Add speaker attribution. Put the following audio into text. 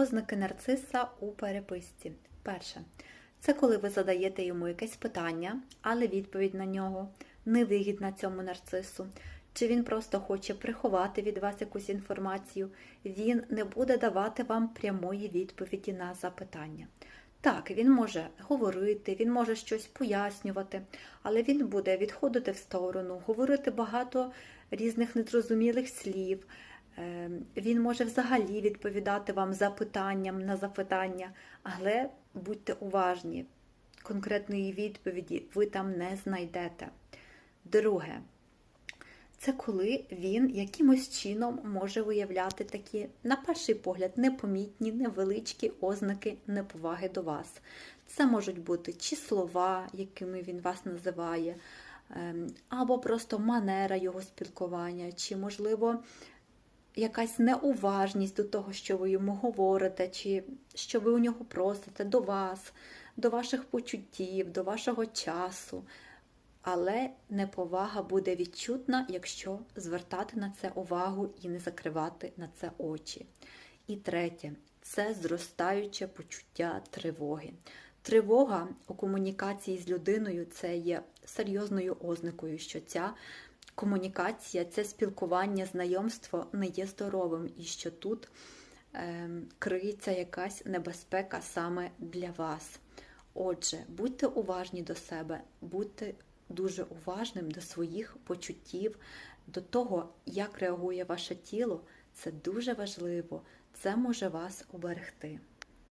Speaker 1: Ознаки нарциса у переписці. Перше. Це коли ви задаєте йому якесь питання, але відповідь на нього невигідна цьому нарцису. Чи він просто хоче приховати від вас якусь інформацію, він не буде давати вам прямої відповіді на запитання. Так, він може говорити, він може щось пояснювати, але він буде відходити в сторону, говорити багато різних незрозумілих слів. Е, Він може взагалі відповідати вам запитанням на запитання, але будьте уважні, конкретної відповіді ви там не знайдете. Друге, це коли він якимось чином може виявляти такі, на перший погляд, непомітні, невеличкі ознаки неповаги до вас. Це можуть бути чи слова, якими він вас називає, ем, або просто манера його спілкування, чи, можливо, якась неуважність до того, що ви йому говорите, чи що ви у нього просите до вас, до ваших почуттів, до вашого часу. Але неповага буде відчутна, якщо звертати на це увагу і не закривати на це очі. І третє це зростаюче почуття тривоги. Тривога у комунікації з людиною це є серйозною ознакою, що ця комунікація, це спілкування, знайомство не є здоровим, і що тут е, криється якась небезпека саме для вас. Отже, будьте уважні до себе, будьте дуже уважним до своїх почуттів, до того, як реагує ваше тіло. Це дуже важливо, це може вас оберегти.